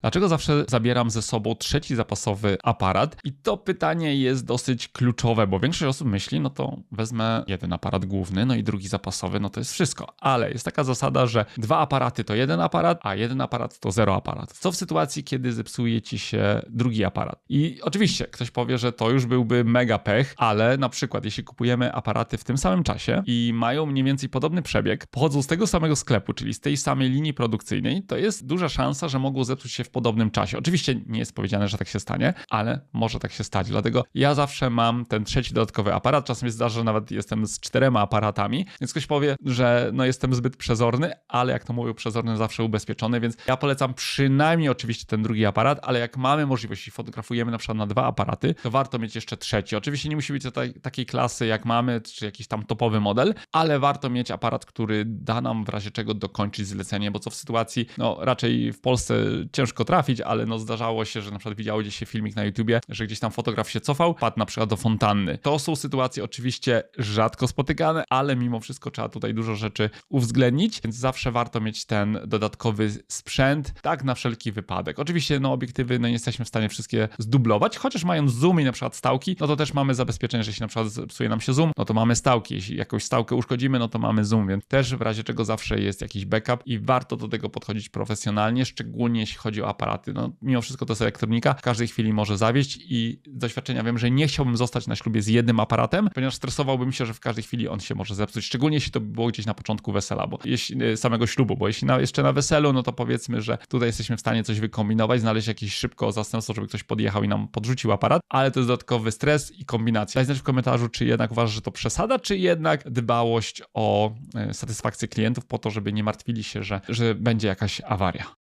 Dlaczego zawsze zabieram ze sobą trzeci zapasowy aparat? I to pytanie jest dosyć kluczowe, bo większość osób myśli, no to wezmę jeden aparat główny, no i drugi zapasowy, no to jest wszystko. Ale jest taka zasada, że dwa aparaty to jeden aparat, a jeden aparat to zero aparat. Co w sytuacji, kiedy zepsuje ci się drugi aparat? I oczywiście ktoś powie, że to już byłby mega pech, ale na przykład jeśli kupujemy aparaty w tym samym czasie i mają mniej więcej podobny przebieg, pochodzą z tego samego sklepu, czyli z tej samej linii produkcyjnej, to jest duża szansa, że mogą zepsuć się w podobnym czasie. Oczywiście nie jest powiedziane, że tak się stanie, ale może tak się stać. Dlatego ja zawsze mam ten trzeci dodatkowy aparat. Czasem się zdarza, że nawet jestem z czterema aparatami, więc ktoś powie, że no jestem zbyt przezorny, ale jak to mówią, przezorny zawsze ubezpieczony, więc ja polecam przynajmniej oczywiście ten drugi aparat, ale jak mamy możliwość i fotografujemy na przykład na dwa aparaty, to warto mieć jeszcze trzeci. Oczywiście nie musi być to taj, takiej klasy jak mamy, czy jakiś tam topowy model, ale warto mieć aparat, który da nam w razie czego dokończyć zlecenie, bo co w sytuacji, no raczej w Polsce ciężko trafić, ale no zdarzało się, że na przykład widziało gdzieś się filmik na YouTubie, że gdzieś tam fotograf się cofał, padł na przykład do fontanny. To są sytuacje oczywiście rzadko spotykane, ale mimo wszystko trzeba tutaj dużo rzeczy uwzględnić, więc zawsze warto mieć ten dodatkowy sprzęt, tak na wszelki wypadek. Oczywiście no obiektywy no nie jesteśmy w stanie wszystkie zdublować, chociaż mając zoom i na przykład stałki, no to też mamy zabezpieczenie, że jeśli na przykład zepsuje nam się zoom, no to mamy stałki, jeśli jakąś stałkę uszkodzimy, no to mamy zoom, więc też w razie czego zawsze jest jakiś backup i warto do tego podchodzić profesjonalnie, szczególnie jeśli chodzi o aparaty. No mimo wszystko to jest elektronika, w każdej chwili może zawieść i z doświadczenia wiem, że nie chciałbym zostać na ślubie z jednym aparatem, ponieważ stresowałbym się, że w każdej chwili on się może zepsuć, szczególnie jeśli to było gdzieś na początku wesela, bo jeśli e, samego ślubu, bo jeśli na, jeszcze na weselu, no to powiedzmy, że tutaj jesteśmy w stanie coś wykombinować, znaleźć jakieś szybko zastępstwo, żeby ktoś podjechał i nam podrzucił aparat, ale to jest dodatkowy stres i kombinacja. Daj znać w komentarzu, czy jednak uważasz, że to przesada, czy jednak dbałość o e, satysfakcję klientów po to, żeby nie martwili się, że, że będzie jakaś awaria.